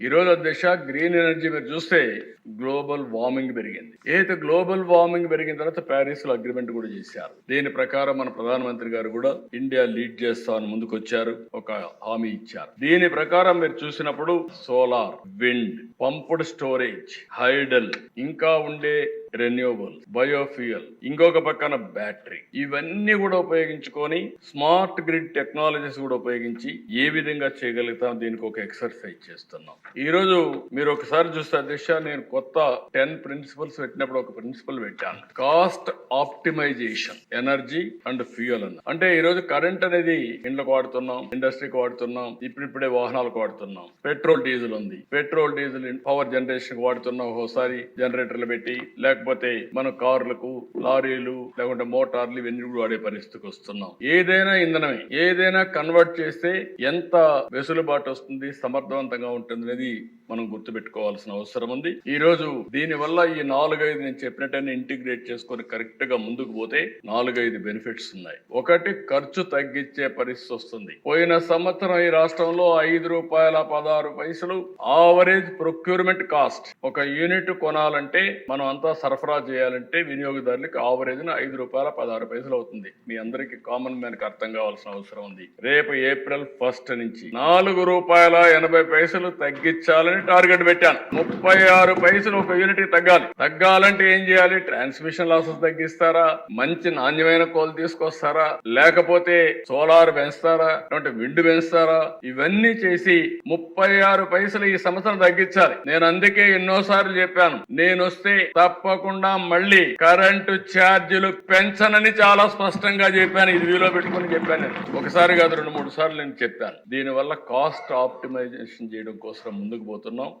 ఈ రోజు green energy మీరు చూస్తే గ్లోబల్ వార్మింగ్ పెరిగింది. ఏదైతే గ్లోబల్ వార్మింగ్ పెరిగిన తర్వాత ప్యారిస్లో అగ్రిమెంట్ కూడా చేశారు. దీని ప్రకారం మన ప్రధానమంత్రి గారు కూడా ఇండియా లీడ్ చేస్తామని ముందుకు వచ్చారు ఒక హామీ ఇచ్చారు. దీని ప్రకారం మీరు చూసినప్పుడు solar wind pumped storage hydel ఇంకా ఉండే రెన్యూవబుల్ బయోఫ్యూయల్ ఇంకొక పక్కన బ్యాటరీ ఇవన్నీ కూడా ఉపయోగించుకొని స్మార్ట్ గ్రిడ్ టెక్నాలజీస్ కూడా ఉపయోగించి ఏ విధంగా చేయగలుగుతాం దీనికి ఒక ఎక్సర్సైజ్ చేస్తున్నాం. ఈ రోజు మీరు ఒకసారి చూస్తే అధ్యక్ష నేను కొత్త టెన్ ప్రిన్సిపల్స్ పెట్టినప్పుడు ఒక ప్రిన్సిపల్ పెట్టాను. Cost optimisation energy and fuel అన్న. అంటే ఈ రోజు కరెంట్ అనేది ఇండ్లకు వాడుతున్నాం ఇండస్ట్రీకి వాడుతున్నాం ఇప్పుడిప్పుడే వాహనాలకు వాడుతున్నాం. పెట్రోల్ డీజిల్ ఉంది. పెట్రోల్ డీజిల్ పవర్ జనరేషన్ వాడుతున్నాం. ఒకసారి జనరేటర్లు పెట్టి లేకపోతే మన కార్లకు లారీలు లేకుంటే మోటార్లు ఇవన్నీ కూడా వాడే పరిస్థితికి వస్తున్నాం. ఏదైనా ఇంధనమే ఏదైనా కన్వర్ట్ చేస్తే ఎంత వెసులుబాటు వస్తుంది సమర్థవంతంగా ఉంటుంది అనేది మనం గుర్తుపెట్టుకోవాల్సిన అవసరం ఉంది. ఈ రోజు దీని వల్ల ఈ నాలుగైదు నేను చెప్పినట్టని ఇంటిగ్రేట్ చేసుకొని కరెక్ట్గా ముందుకు పోతే నాలుగైదు బెనిఫిట్స్ ఉన్నాయి. ఒకటి ఖర్చు తగ్గించే పరిస్థితి వస్తుంది. పోయిన సంవత్సరం ఈ రాష్ట్రంలో ఐదు రూపాయల పదహారు పైసలు ఆవరేజ్ ప్రొక్యూర్మెంట్ కాస్ట్ ఒక యూనిట్ కొనాలంటే మనం అంతా సరఫరా చేయాలంటే వినియోగదారులకు ఆవరేజ్ ఐదు రూపాయల పదహారు పైసలు అవుతుంది. మీ అందరికి కామన్ మ్యాన్కి అర్థం కావాల్సిన అవసరం ఉంది. రేపు ఏప్రిల్ ఫస్ట్ నుంచి నాలుగు రూపాయల ఎనభై పైసలు తగ్గించాలని టార్గెట్ పెట్టాను. ముప్పై ఆరు పైసలు ఒక యూనిట్ తగ్గాలి. తగ్గాలంటే ఏం చేయాలి? ట్రాన్స్మిషన్ లాసెస్ తగ్గిస్తారా? మంచి నాణ్యమైన కోల్ తీసుకొస్తారా? లేకపోతే సోలార్ పెంచుతారా? అంటే విండ్ పెంచుతారా? ఇవన్నీ చేసి ముప్పై ఆరు పైసలు ఈ సంవత్సరం తగ్గించాలి. నేను అందుకే ఎన్నోసార్లు చెప్పాను. నేను వస్తే తప్పకుండా మళ్ళీ కరెంటు ఛార్జీలు పెంచనని చాలా స్పష్టంగా చెప్పాను. ఇది వీలో పెట్టుకొని చెప్పాను నేను. ఒకసారి కాదు రెండు మూడు సార్లు నేను చెప్పాను. దీనివల్ల కాస్ట్ ఆప్టిమైజేషన్ చేయడం కోసం ముందుకు పోతున్నాం